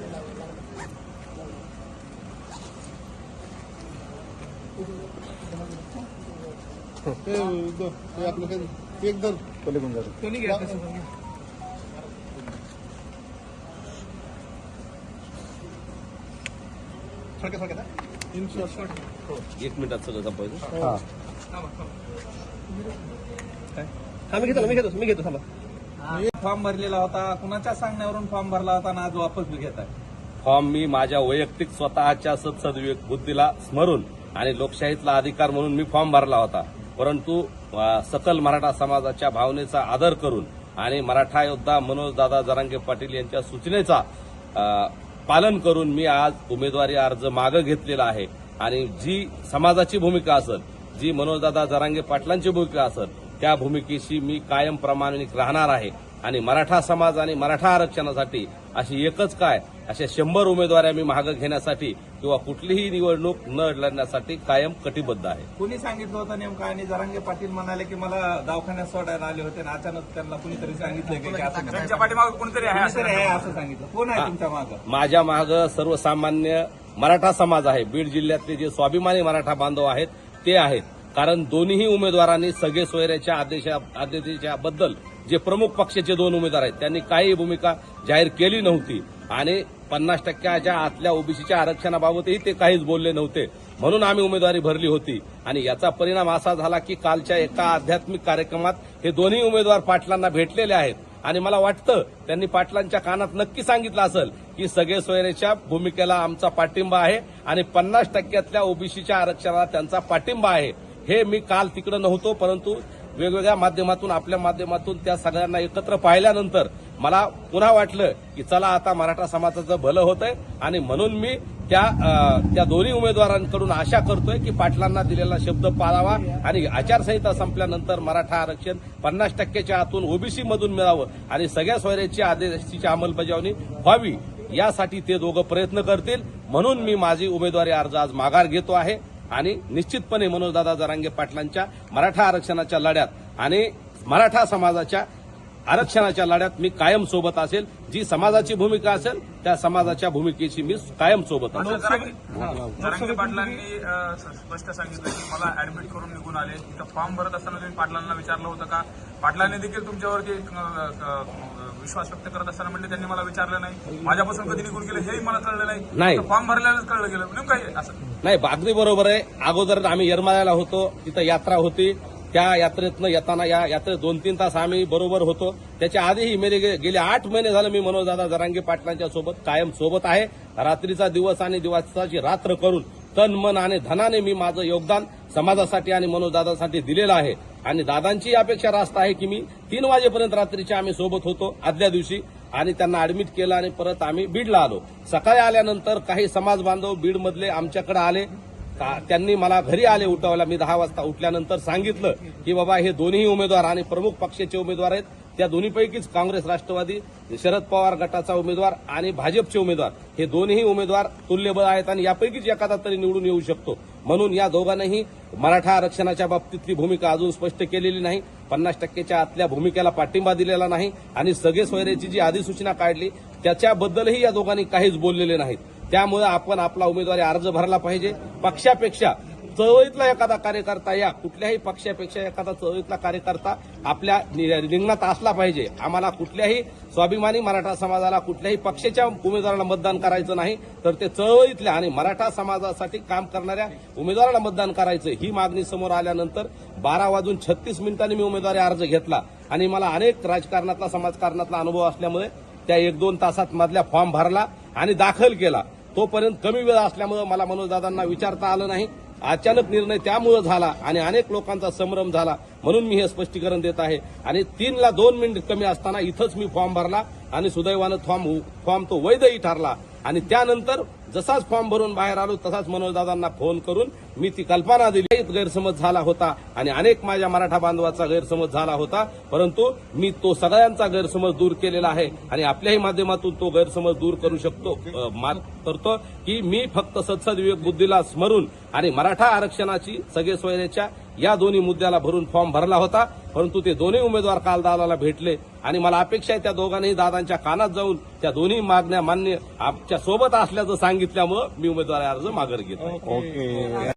नाही कोणच्या या बोल एकदम पलीकडून जातो कोणी घ्या कसं पण घ्या. एक मिनिटात सगळं संपायचं हा थांबा, थांबा. हा मी घेतो मी घेतो मी घेतो थांबा फॉर्म भरलेला होता कुणाच्या सांगण्यावरून फॉर्म भरला होता आणि आज वापस बी घेत आहे फॉर्म मी माझ्या वैयक्तिक स्वतःच्या सत्सद्विवेक बुद्धीला स्मरून आणि लोकशाहीतला अधिकार म्हणून मी फॉर्म भरला होता. परंतु सकल मराठा समाजाच्या भावनेचा आदर करून आणि मराठा योद्धा मनोजदादा जरांगे पाटील यांच्या सूचनेचा पालन करून मी आज उमेदवारी अर्ज मागं घेतलेला आहे. आणि जी समाजाची भूमिका असेल जी मनोजदादा जरांगे पाटलांची भूमिका असेल त्या भूमिकेशी मी कायम प्रामाणिक राहणार आहे. आणि मराठा समाज आणि मराठा आरक्षणासाठी अशी एकच काय अशा शंभर उमेदवाऱ्या मी मागं घेण्यासाठी किंवा कुठलीही निवडणूक न लढण्यासाठी कायम कटिबद्ध आहे. कुणी सांगितलं होतं नेमकं? आणि जरांगे पाटील म्हणाले की मला दवाखान्यात सोडायला आले होते आणि अचानक त्यांना कुणीतरी सांगितलं पाठीमागे कोणतरी आहे असं कुणीतरी आहे असं सांगितलं. कोण आहे तुमच्या मागं? माझ्या मागं सर्वसामान्य मराठा समाज आहे. बीड जिल्ह्यातले जे स्वाभिमानी मराठा बांधव आहेत ते आहेत. कारण दोन्ही उमेदवारांनी सगळे सोयऱ्याच्या आदेशा आदेशाबद्दल जे प्रमुख पक्षाचे दोन उमेदवार आहेत त्यांनी काही भूमिका जाहीर केली नव्हती. आणि पन्नास टक्क्याच्या आतल्या ओबीसीच्या आरक्षणाबाबतही ते काहीच बोलले नव्हते. म्हणून आम्ही उमेदवारी भरली होती. आणि याचा परिणाम असा झाला की कालच्या एका आध्यात्मिक कार्यक्रमात हे दोन्ही उमेदवार पाटलांना भेटलेले आहेत. आणि मला वाटतं त्यांनी पाटलांच्या कानात नक्की सांगितलं असेल की सगळे सोयरेच्या भूमिकेला आमचा पाठिंबा आहे आणि पन्नास टक्क्यातल्या ओबीसीच्या आरक्षणाला त्यांचा पाठिंबा आहे. हे मी काल तिकडे नव्हतो परंतु वेगवेगळ्या माध्यमातून आपल्या माध्यमातून त्या सगळ्यांना एकत्र पाहिल्यानंतर मला पुन्हा वाटलं की चला आता मराठा समाजाचं भलं होतंय. आणि म्हणून मी त्या त्या दोन्ही उमेदवारांकडून आशा करतोय की पाटलांना दिलेला शब्द पाळावा आणि आचारसंहिता संपल्यानंतर मराठा आरक्षण पन्नास टक्क्याच्या आतून ओबीसी मधून मिळावं आणि सगळ्या सोयऱ्याची आदेशाची अंमलबजावणी व्हावी यासाठी ते दोघं प्रयत्न करतील. म्हणून मी माझी उमेदवारी अर्ज आज माघार घेतो आहे. आणि निश्चितपणे मनोजदादा जरांगे पाटलांच्या मराठा आरक्षणाच्या लढ्यात आणि मराठा समाजाच्या आरक्षणाच्या लढ्यात मी कायम सोबत असेल. जी समाजाची भूमिका असेल त्या समाजाच्या भूमिकेशी मी कायम सोबत असेल. जरांगे पाटलांनी स्पष्ट सांगितलं की मला ऍडमिट करून निघून आले. तिथं फॉर्म भरत असताना तुम्ही पाटलांना विचारलं होतं का? पाटलांनी देखील तुमच्यावरती विश्वास व्यक्त करत असताना म्हणजे त्यांनी मला विचारलं नाही. माझ्यापासून कधी निघून गेले हेही मला कळलं नाही. नाही. फॉर्म भरल्यालाच कळलं गेलं. नेमकं काय असं. नाही अगदी बरोबर आहे. अगोदर आम्ही येरमाळ्याला होतो. तिथं यात्रा होती. त्या यात्रेतनं येताना या यात्रेत दोन तीन तास आम्ही बरोबर होतो. त्याच्या आधीही मेरे गे- गेले आठ महिने झाले मी मनोजदादा जरांगे पाटलांच्या सोबत कायम सोबत आहे. रात्रीचा दिवस आणि दिवसाची रात्र करून तन मन आणि धनाने मी माझं योगदान समाजासाठी आणि मनोजदादासाठी दिलेलं आहे. आणि दादांची अपेक्षा रास्त आहे की मी तीन वाजेपर्यंत रात्रीच्या आम्ही सोबत होतो आदल्या दिवशी आणि त्यांना ऍडमिट केलं आणि परत आम्ही बीडला आलो. सकाळी आल्यानंतर काही समाज बांधव बीडमधले आमच्याकडे आले. का- त्यांनी मला घरी आले उठवायला. मी दहा वाजता उठल्यानंतर सांगितलं की बाबा हे दोन्ही उमेदवार आणि प्रमुख पक्षाचे उमेदवार आहेत. त्या दोन्हीपैकीच काँग्रेस राष्ट्रवादी शरद पवार गटाचा उमेदवार आणि भाजपचे उमेदवार. हे दोन्ही उमेदवार तुल्यबळ आहेत आणि यापैकीच एखादा तरी निवडून येऊ शकतो. म्हणून या दोघांनाही मराठा आरक्षणाच्या बाबतीतली भूमिका अजून स्पष्ट केलेली नाही. पन्नास टक्केच्या आतल्या भूमिकेला पाठिंबा दिलेला नाही आणि सगळे सोयरेची जी अधिसूचना काढली त्याच्याबद्दलही या दोघांनी काहीच बोललेले नाहीत. त्यामुळे आपण आपला उमेदवारी अर्ज भरला पाहिजे. पक्षापेक्षा चळवळीतला एखादा कार्यकर्ता या कुठल्याही पक्षापेक्षा एखादा चळवळीतला कार्यकर्ता आपल्या नि- रिंगणात असला पाहिजे. आम्हाला कुठल्याही स्वाभिमानी मराठा समाजाला कुठल्याही पक्षाच्या उमेदवाराला मतदान करायचं नाही तर ते चळवळीतल्या आणि मराठा समाजासाठी काम करणाऱ्या उमेदवाराला मतदान करायचं. ही मागणी समोर आल्यानंतर बारा वाजून छत्तीस मिनिटांनी मी उमेदवारी अर्ज घेतला. आणि मला अनेक राजकारणातला समाजकारणातला अनुभव असल्यामुळे त्या एक दोन तासात मधल्या फॉर्म भरला आणि दाखल केला. तोपर्यंत कमी वेळ असल्यामुळे मला मनोजदादांना विचारता आलं नाही. अचानक निर्णय त्यामुळे झाला आणि अनेक लोकांचा संभ्रम झाला. म्हणून मी हे स्पष्टीकरण देत आहे. आणि तीनला दोन मिनिट कमी असताना इथंच मी फॉर्म भरला आणि सुदैवानं फॉर्म फॉर्म तो वैधही ठरला. आणि त्यानंतर जसाच फॉर्म भरून बाहेर आलो तसाच मनोजदादांना फोन करून मी ती कल्पना दिली. गैरसमज झाला होता आणि अनेक माझ्या मराठा बांधवाचा गैरसमज झाला होता. परंतु मी तो सगळ्यांचा गैरसमज दूर केलेला आहे आणि आपल्याही माध्यमातून तो गैरसमज दूर करू शकतो अ, मात करतो की मी फक्त सत्सद विवेक बुद्धीला स्मरून आणि मराठा आरक्षणाची सगळे सोयऱ्याच्या या दोन्ही मुद्द्याला भरून फॉर्म भरला होता. परंतु ते दोन्ही उमेदवार काल दादाला भेटले आणि मला अपेक्षा आहे त्या दोघांनीही दादांच्या कानात जाऊन त्या दोन्ही मागण्या मान्य आमच्यासोबत असल्याचं सांगितल्यामुळं मी उमेदवारी अर्ज माघार घेतो